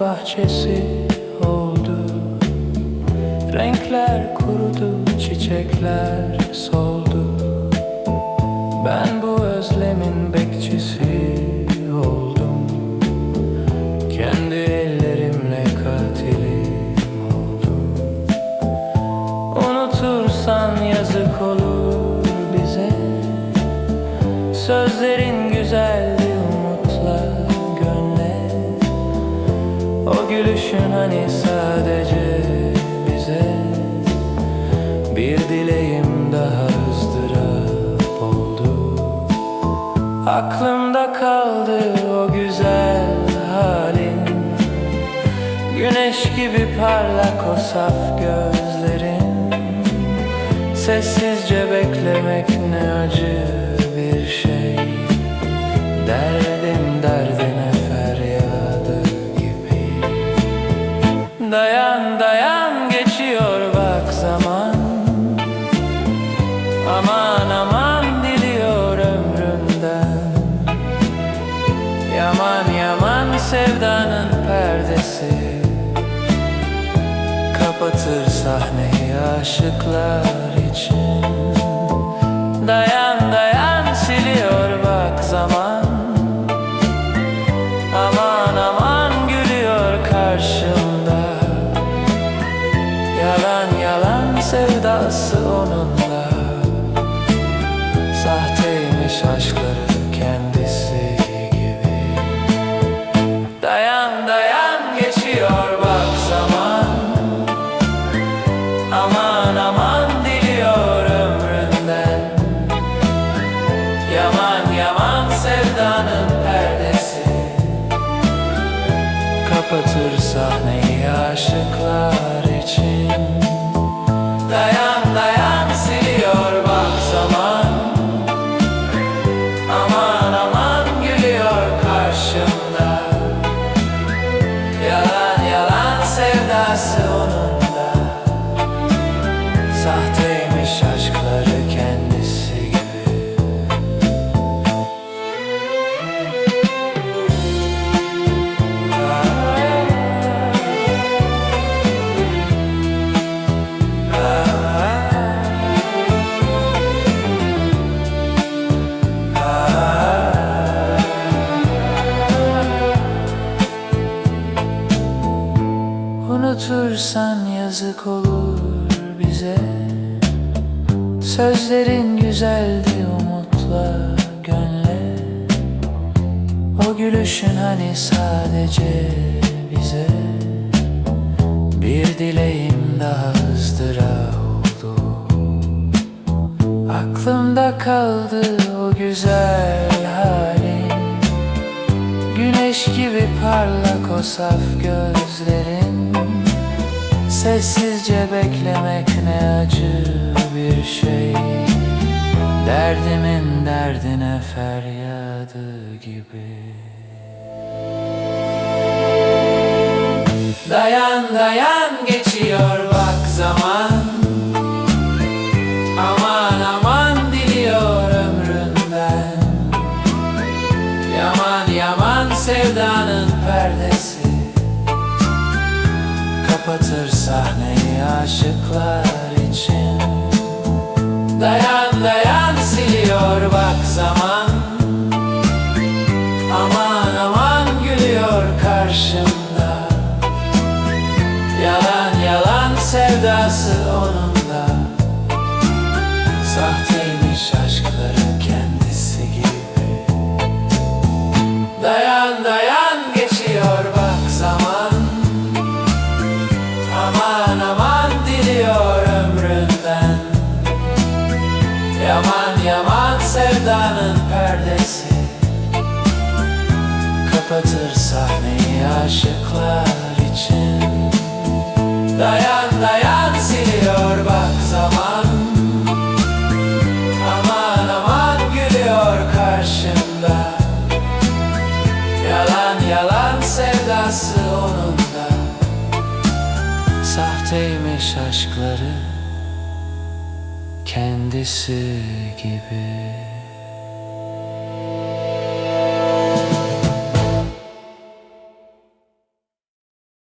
bahçesi oldu. Renkler kurudu, çiçekler soldu. Ben bu özlemin bekçisi oldum. Kendi ellerimle katilim oldum Unutursan yazık olur bize. Sözlerin O gülüşün hani sadece bize Bir dileğim daha ızdırap oldu. Aklımda kaldı o güzel halin. Güneş gibi parlak o saf gözlerin. Sessizce beklemek Kapatır sahneyi aşıklar için. Dayan dayan siliyor bak zaman. Aman aman gülüyor karşımda. Yalan yalan sevdası onunla. Sahteymiş aşkları aşıklar için. Dayan dayan siliyor bak zaman. Aman aman gülüyor karşımda. Yalan yalan sevdası onun da Sahteymiş aşkları Unutursan yazık olur bize. Sözlerin güzeldi umutla gönle. O gülüşün hani sadece bize. Bir dileğim daha ızdıra oldu. Aklımda kaldı o güzel halin. Güneş gibi parlak o saf gözlerin Sessizce beklemek ne acı bir şey. Derdimin derdine feryadı gibi. Dayan dayan geçiyor Kapatır sahneyi aşıklar için. Dayan dayan siliyor bak zaman. Aman aman gülüyor karşımda. Yalan yalan sevdası onun da Sahteymiş aşkları kendisi gibi. Dayan dayan Kapatır sahneyi aşıklar için. Dayan dayan siliyor bak zaman. Aman aman gülüyor karşımda. Yalan yalan sevdası onun da Sahteymiş aşkları kendisi gibi